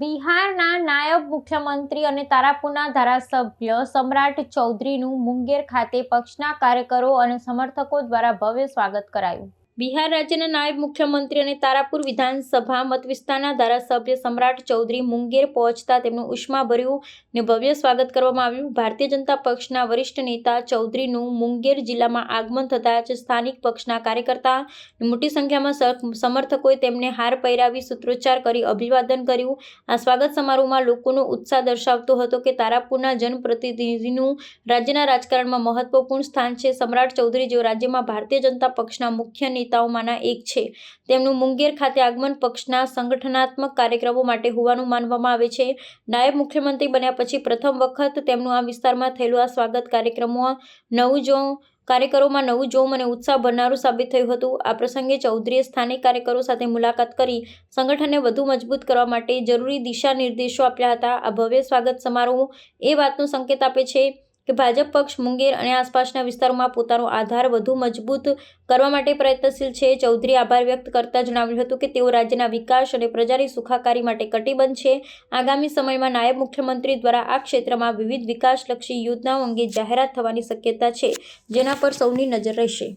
બિહારના નાયબ મુખ્યમંત્રી અને તારાપુરના ધારાસભ્ય સમ્રાટ ચૌધરીનું મુંગેર ખાતે પક્ષના કાર્યકરો અને સમર્થકો દ્વારા ભવ્ય સ્વાગત કરાયું. બિહાર રાજ્યના નાયબ મુખ્યમંત્રી અને તારાપુર વિધાનસભા મતવિસ્તારના ધારાસભ્ય સમ્રાટ ચૌધરી મુંગેર પહોંચતા તેમનું ઉષ્માભર્યું ને ભવ્ય સ્વાગત કરવામાં આવ્યું. ભારતીય જનતા પક્ષના વરિષ્ઠ નેતા ચૌધરીનું મુંગેર જિલ્લામાં આગમન થતાં જ સ્થાનિક પક્ષના કાર્યકર્તા મોટી સંખ્યામાં સમર્થકોએ તેમને હાર પહેરાવી સૂત્રોચ્ચાર કરી અભિવાદન કર્યું. આ સ્વાગત સમારોહમાં લોકોનો ઉત્સાહ દર્શાવતો હતો કે તારાપુરના જનપ્રતિનિધિનું રાજ્યના રાજકારણમાં મહત્વપૂર્ણ સ્થાન છે. સમ્રાટ ચૌધરી જેઓ રાજ્યમાં ભારતીય જનતા પક્ષના મુખ્ય નેતાઓમાંના એક છે. તેમનું મુંગેર ખાતે આગમન પક્ષના સંગઠનાત્મક કાર્યક્રમો માટે હોવાનું માનવામાં આવે છે. નાયબ મુખ્યમંત્રી બન્યા પછી પ્રથમ વખત તેમનું આ વિસ્તારમાં થયેલું આ સ્વાગત કાર્યક્રમો નવું જો, કાર્યકરોમાં નવું જોમ અને ઉત્સાહ ભરનારું સાબિત થયું હતું. આ પ્રસંગે ચૌધરીએ સ્થાનિક કાર્યકરો સાથે મુલાકાત કરી સંગઠનને વધુ મજબૂત કરવા માટે જરૂરી દિશા નિર્દેશો આપ્યા હતા. આ ભવ્ય સ્વાગત સમારોહ એ વાતનો સંકેત આપે છે. કે ભાજપ પક્ષ મુંગેર અને આસપાસના વિસ્તારોમાં પોતાનો આધાર વધુ મજબૂત કરવા માટે પ્રયત્નશીલ છે. ચૌધરી આભાર વ્યક્ત કરતા જણાવ્યું હતું કે તેઓ રાજ્યના વિકાસ અને પ્રજાની સુખાકારી માટે કટિબદ્ધ છે. આગામી સમયમાં નાયબ મુખ્યમંત્રી દ્વારા આ ક્ષેત્રમાં વિવિધ વિકાસલક્ષી યોજનાઓ અંગે જાહેરાત થવાની શક્યતા છે, જેના પર સૌની નજર રહેશે.